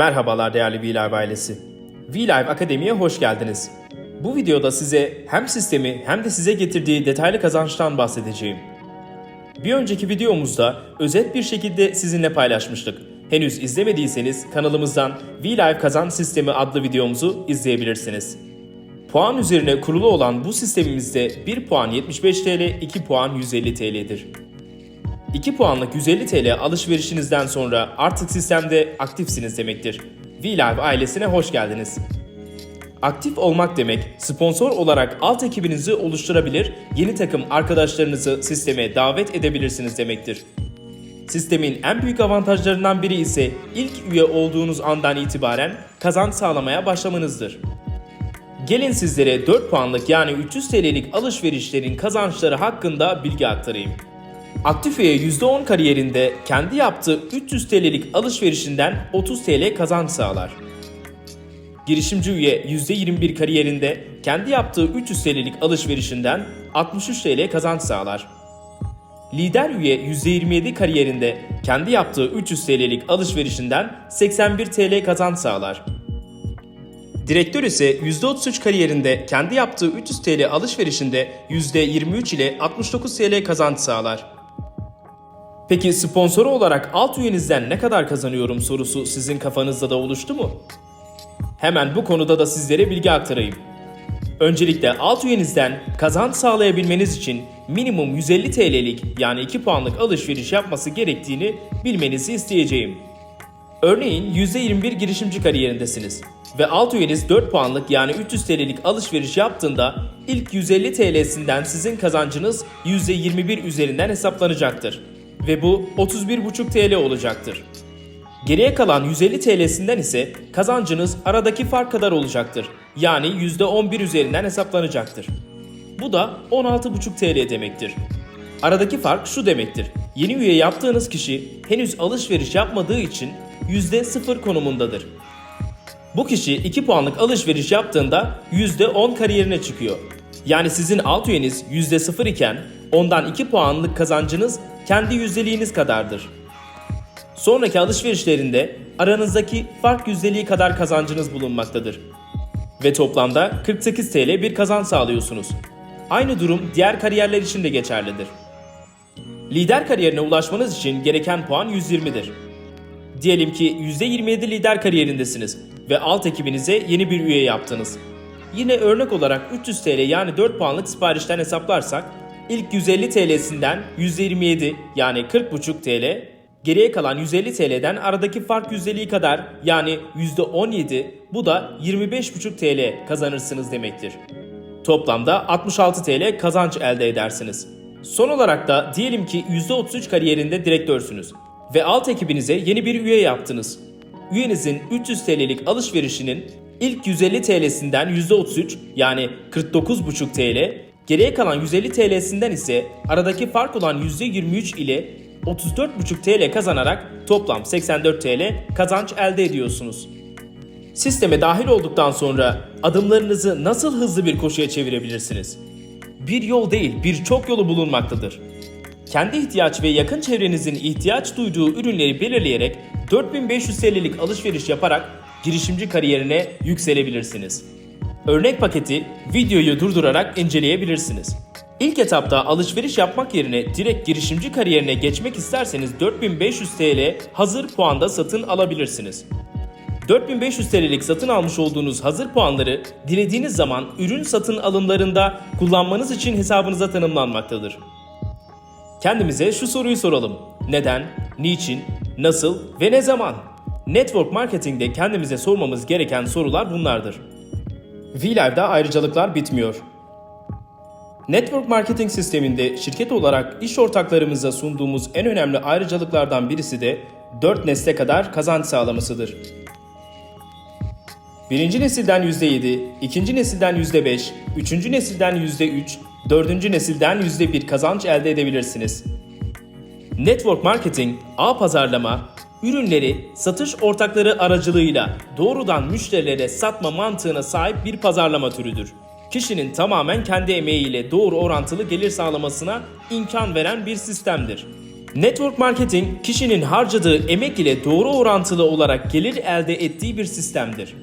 Merhabalar değerli VLive ailesi. VLive Akademi'ye hoş geldiniz. Bu videoda size hem sistemi hem de size getirdiği detaylı kazançtan bahsedeceğim. Bir önceki videomuzda özet bir şekilde sizinle paylaşmıştık. Henüz izlemediyseniz kanalımızdan VLive Kazan Sistemi adlı videomuzu izleyebilirsiniz. Puan üzerine kurulu olan bu sistemimizde 1 puan 75 TL, 2 puan 150 TL'dir. 2 puanlık 150 TL alışverişinizden sonra artık sistemde aktifsiniz demektir. VLive ailesine hoş geldiniz. Aktif olmak demek, sponsor olarak alt ekibinizi oluşturabilir, yeni takım arkadaşlarınızı sisteme davet edebilirsiniz demektir. Sistemin en büyük avantajlarından biri ise ilk üye olduğunuz andan itibaren kazanç sağlamaya başlamanızdır. Gelin sizlere 4 puanlık yani 300 TL'lik alışverişlerin kazançları hakkında bilgi aktarayım. Aktif üye %10 kariyerinde kendi yaptığı 300 TL'lik alışverişinden 30 TL kazanç sağlar. Girişimci üye %21 kariyerinde kendi yaptığı 300 TL'lik alışverişinden 63 TL kazanç sağlar. Lider üye %27 kariyerinde kendi yaptığı 300 TL'lik alışverişinden 81 TL kazanç sağlar. Direktör ise %33 kariyerinde kendi yaptığı 300 TL alışverişinde %23 ile 69 TL kazanç sağlar. Peki sponsoru olarak alt üyenizden ne kadar kazanıyorum sorusu sizin kafanızda da oluştu mu? Hemen bu konuda da sizlere bilgi aktarayım. Öncelikle alt üyenizden kazanç sağlayabilmeniz için minimum 150 TL'lik yani 2 puanlık alışveriş yapması gerektiğini bilmenizi isteyeceğim. Örneğin %21 girişimci kariyerindesiniz ve alt üyeniz 4 puanlık yani 300 TL'lik alışveriş yaptığında ilk 150 TL'sinden sizin kazancınız %21 üzerinden hesaplanacaktır ve bu 31,5 TL olacaktır. Geriye kalan 150 TL'sinden ise kazancınız aradaki fark kadar olacaktır. Yani %11 üzerinden hesaplanacaktır. Bu da 16,5 TL demektir. Aradaki fark şu demektir. Yeni üye yaptığınız kişi henüz alışveriş yapmadığı için %0 konumundadır. Bu kişi 2 puanlık alışveriş yaptığında %10 kariyerine çıkıyor. Yani sizin alt üyeniz %0 iken ondan 2 puanlık kazancınız kendi yüzdeliğiniz kadardır. Sonraki alışverişlerinde aranızdaki fark yüzdeliği kadar kazancınız bulunmaktadır. Ve toplamda 48 TL bir kazanç sağlıyorsunuz. Aynı durum diğer kariyerler için de geçerlidir. Lider kariyerine ulaşmanız için gereken puan 120'dir. Diyelim ki %27 lider kariyerindesiniz ve alt ekibinize yeni bir üye yaptınız. Yine örnek olarak 300 TL yani 4 puanlık siparişten hesaplarsak ilk 150 TL'sinden %27 yani 40,5 TL, geriye kalan 150 TL'den aradaki fark yüzdeliği kadar yani %17 bu da 25,5 TL kazanırsınız demektir. Toplamda 66 TL kazanç elde edersiniz. Son olarak da diyelim ki %33 kariyerinde direktörsünüz ve alt ekibinize yeni bir üye yaptınız. Üyenizin 300 TL'lik alışverişinin ilk 150 TL'sinden %33 yani 49,5 TL, geriye kalan 150 TL'sinden ise aradaki fark olan %23 ile 34,5 TL kazanarak toplam 84 TL kazanç elde ediyorsunuz. Sisteme dahil olduktan sonra adımlarınızı nasıl hızlı bir koşuya çevirebilirsiniz? Bir yol değil, birçok yolu bulunmaktadır. Kendi ihtiyaç ve yakın çevrenizin ihtiyaç duyduğu ürünleri belirleyerek 4500 TL'lik alışveriş yaparak girişimci kariyerine yükselebilirsiniz. Örnek paketi videoyu durdurarak inceleyebilirsiniz. İlk etapta alışveriş yapmak yerine direkt girişimci kariyerine geçmek isterseniz 4500 TL hazır puanda satın alabilirsiniz. 4500 TL'lik satın almış olduğunuz hazır puanları dilediğiniz zaman ürün satın alımlarında kullanmanız için hesabınıza tanımlanmaktadır. Kendimize şu soruyu soralım. Neden, niçin, nasıl ve ne zaman? Network marketingde kendimize sormamız gereken sorular bunlardır. VLive'da ayrıcalıklar bitmiyor. Network marketing sisteminde şirket olarak iş ortaklarımıza sunduğumuz en önemli ayrıcalıklardan birisi de 4 nesle kadar kazanç sağlamasıdır. Birinci nesilden %7, ikinci nesilden %5, üçüncü nesilden %3, dördüncü nesilden %1 kazanç elde edebilirsiniz. Network marketing, ağ pazarlama, ürünleri satış ortakları aracılığıyla doğrudan müşterilere satma mantığına sahip bir pazarlama türüdür. Kişinin tamamen kendi emeğiyle doğru orantılı gelir sağlamasına imkan veren bir sistemdir. Network marketing, kişinin harcadığı emek ile doğru orantılı olarak gelir elde ettiği bir sistemdir.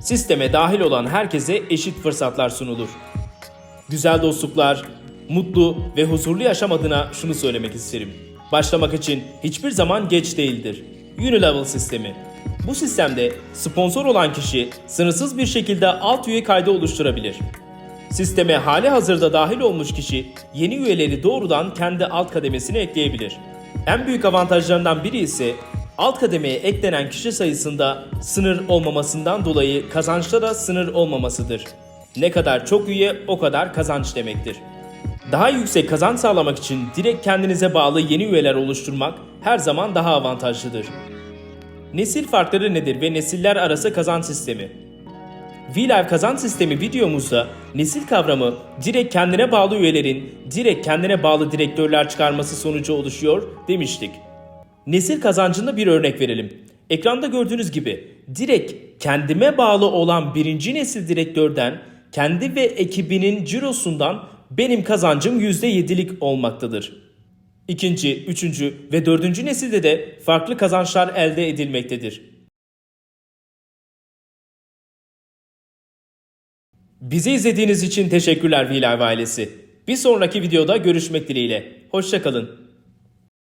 Sisteme dahil olan herkese eşit fırsatlar sunulur. Güzel dostluklar, mutlu ve huzurlu yaşam adına şunu söylemek isterim. Başlamak için hiçbir zaman geç değildir. Unilevel sistemi. Bu sistemde sponsor olan kişi sınırsız bir şekilde alt üye kaydı oluşturabilir. Sisteme hali hazırda dahil olmuş kişi yeni üyeleri doğrudan kendi alt kademesine ekleyebilir. En büyük avantajlarından biri ise alt kademeye eklenen kişi sayısında sınır olmamasından dolayı kazançta da sınır olmamasıdır. Ne kadar çok üye o kadar kazanç demektir. Daha yüksek kazanç sağlamak için direkt kendinize bağlı yeni üyeler oluşturmak her zaman daha avantajlıdır. Nesil farkları nedir ve nesiller arası kazanç sistemi? VLive kazanç sistemi videomuzda nesil kavramı direkt kendine bağlı üyelerin direkt kendine bağlı direktörler çıkarması sonucu oluşuyor demiştik. Nesil kazancında bir örnek verelim. Ekranda gördüğünüz gibi direkt kendime bağlı olan birinci nesil direktörden kendi ve ekibinin cirosundan benim kazancım %7'lik olmaktadır. İkinci, üçüncü ve dördüncü nesilde de farklı kazançlar elde edilmektedir. Bizi izlediğiniz için teşekkürler VLive ailesi. Bir sonraki videoda görüşmek dileğiyle. Hoşçakalın.